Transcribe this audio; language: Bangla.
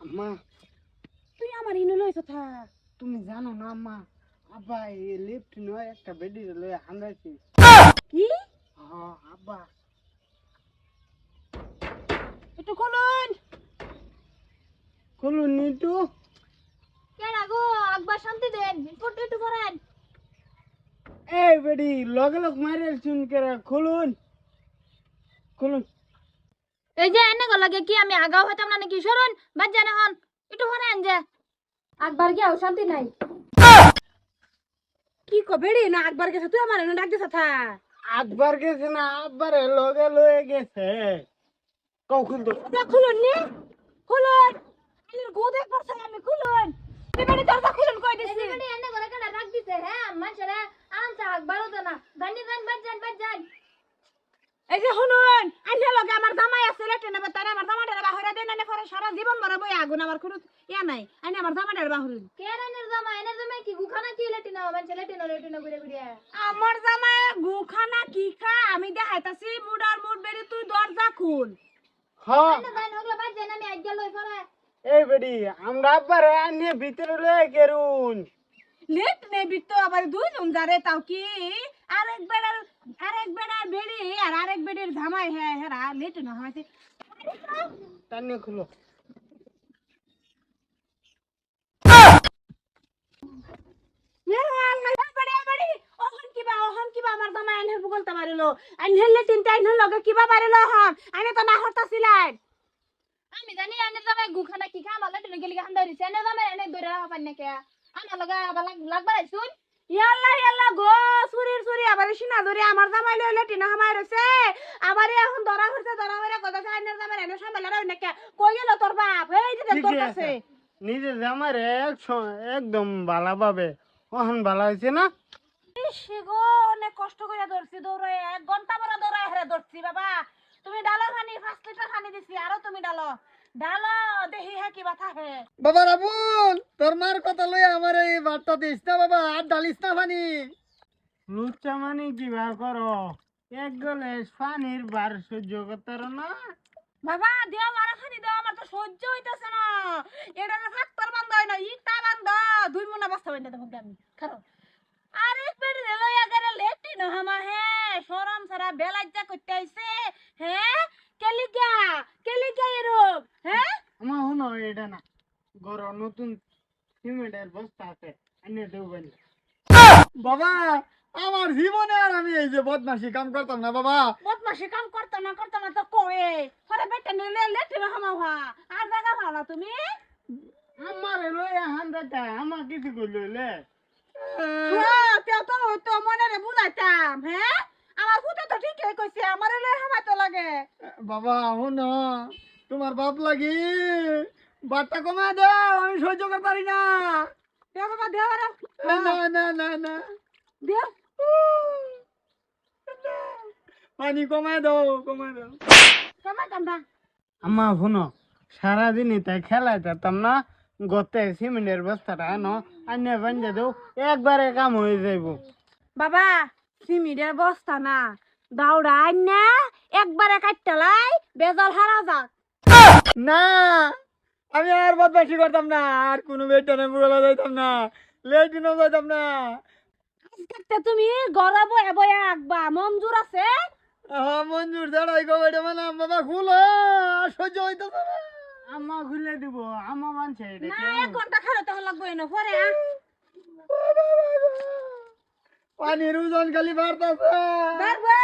আম্মা। তুই আমার ইনো লইছ থা। তুমি জানো না আম্মা আব্বা এই লিফট নয় একটা বেডি লয়ে হান্দাইছি কি? হ্যাঁ আব্বা। একটু খুলুন। খুলুন নিটু কেডা গো? আকবার শান্তি দেন ফটো একটু করেন এই বেডি লগে লগ মারে চুন করে খুলুন। খুলুন। এই যে এনে লাগে কি আমি আগাও হইতাম না নাকি? সরুন বাদ জানে হন। একটু আন যে। আকবার গিয়াও শান্তি নাই। কি কো বেড়ি না একবার গেছে তুই আমার এনে ডাক দিছ থা আকবার গেছে না আব্বারে লগে লয়ে গেছে। কও তা খুলুন নি? খুলুন। আইনের গো দেখ পারছ আমি খুলুন। তুই বেড়ি দরজা খুলুন কই দিছি? এনে করে কেডা রাখ দিছে হ্যাঁ মানুষেরা আরামসে আকবার হতো না। জানি জান বাদ জান বাদ জান এই যে শুনুন আইনের লগে আমার জামাই আছে লেটে নেবে তারে আমার জামাইটারে বাহিরে দেন না পরে সারা জীবন মরে বই আগুন আমার কোনো ইয়া নাই। আইনে আমার জামাইটারে বাহিরে কে এনের জামা এনের জামা কি গুখানা কি লেটিনা? মানুষে লেটিনা লেটিনা ঘুরে ঘুরে। আমার জামাই গুখানা কি খা আমি দেখাইতাছি মুডার মুড বেড়ি তুই দরজা খুল। হ্যাঁ এনে জান ওগুলা বাদ জান আমি আজ্ঞা লই পরে। এই বেডি আমরা আব্বারে আনিয়ে ভিতরে লয়ে গেরুন। লেট নেবি তো আবার দুইজন যারে তাও কি? আরেক বেড়ার আরেক বেড়ার বেড়ি আর আরেক বেড়ির জামাই হ্যাঁ হেরা লেট না হয়েছে টানে খুলো কিবা অহন কিবা আমার জামাই আনহে বগলতে পারিলো আনহেলে তিনটা আনহে লগে কিবা পারিলো হন আনে তো না হতাছিলেন আমি জানি এনে জামা গুখানা কি খা আমার লেটিনা গেলি হান ধরিছে এনে জামা এনে দইরা রাখা পান নাকি আমার লগা আবার লাগবার শুন ইয়াল্লা ইয়াল্লা গো সুরির সুরি আবার সিনা ধরে আমার জামাই লই লেটিনা হামাই রইছে আবার এখন ধরা হইছে ধরা হইরা কথা আইনের জামাই এনে সামলে রাও নাকি কই গেল তোর বাপ। এই যে তোর কাছে। আছে। নিজে এক- একদম ভালো পাবে ওহন ভালো হয়েছে না? গো অনেক কষ্ট করে ধরছি দৌড়ে এক ঘণ্টা পরে দৌড়াই হেরে ধরছি বাবা। তুমি ডালো খানি পাঁচ লিটার খানি দিছি আরও তুমি ডালো। ডালো দেখি হ্যাঁ কি বাথা হে। বাবা রাবুল তোর মার কথা লই আমার এই বার্তা দিস না বাবা আর ডালিস না পানি লুচ্চা মানে কি বার করো? এক গলে পানির বার সহ্য করতে না। বাবা দেও মারা খানি দাও আমার তো সহ্য হইতাছে না। এটা না ফাক্তর বান্ধ হয় না ইটা বান্ধ। দুই মনা বস্তা বাইন্দা দেবো আমি খারো। আরেক পেড়ি রে লইয়া গেলে লেটি ন হামা হে সরম সারা বেলাজ্জা করতে আইছে। হে কেলিকা কেলিকা এরম। হ্যাঁ? আমার শুনো এটা না। গর নতুন সিমেন্টের বস্তা আছে এনে দেবেন বাবা আমার জীবনে আর আমি এই যে বদমাসি কাম করতাম না বাবা। বদমাসি কাম করতো না করতো না তো কয়ে। পরে বেটা নিলে লেটি হামা হা। আর জায়গা ভালো তুমি। আমার লইয়া হান্দাটা আমার কিছু কই লইলে হ্যাঁ তেও তো মনে রে বুঝাইতাম হ্যাঁ? আমার ফুটে তো ঠিকই কইছে আমার লই হামাইতো লাগে। বাবা শুনো তোমার বাপ লাগি। বাট্টা কমা দাও আমি সহ্য করতে পারি না। দেও বাবা দেও আর না না না না। দেও। পানি কমায় দাও কমায় দাও। কামাইতাম না আমা শুনো সারাদিন তাই খেলায় যেতাম না। গতে সিমেন্টের বস্তাটা আনো আনিয়ে বান্ধে দেও একবারে কাম হয়ে যাইব। বাবা সিমিরের বস্তা না দাউড়া আইনা একবারে কাটতালাই বেজাল হারা যাক। না আমি আর বদমাসি করতাম না আর কোনো বেটনে মুগলা যাইতাম না লেটিনও যাইতাম না। আজকে তুমি আঁকবা মঞ্জুর আছে? আহা, মঞ্জুর দাঁড়াই গো বেটা মানে বাবা খুলো সহ্য হইতেছে না। আমা খুলে দিব আমা মানছে না? এক ঘণ্টা খালো তখন লাগবো এনে পরে পানির ওজন খালি বাড়তেছে। বাড়বে।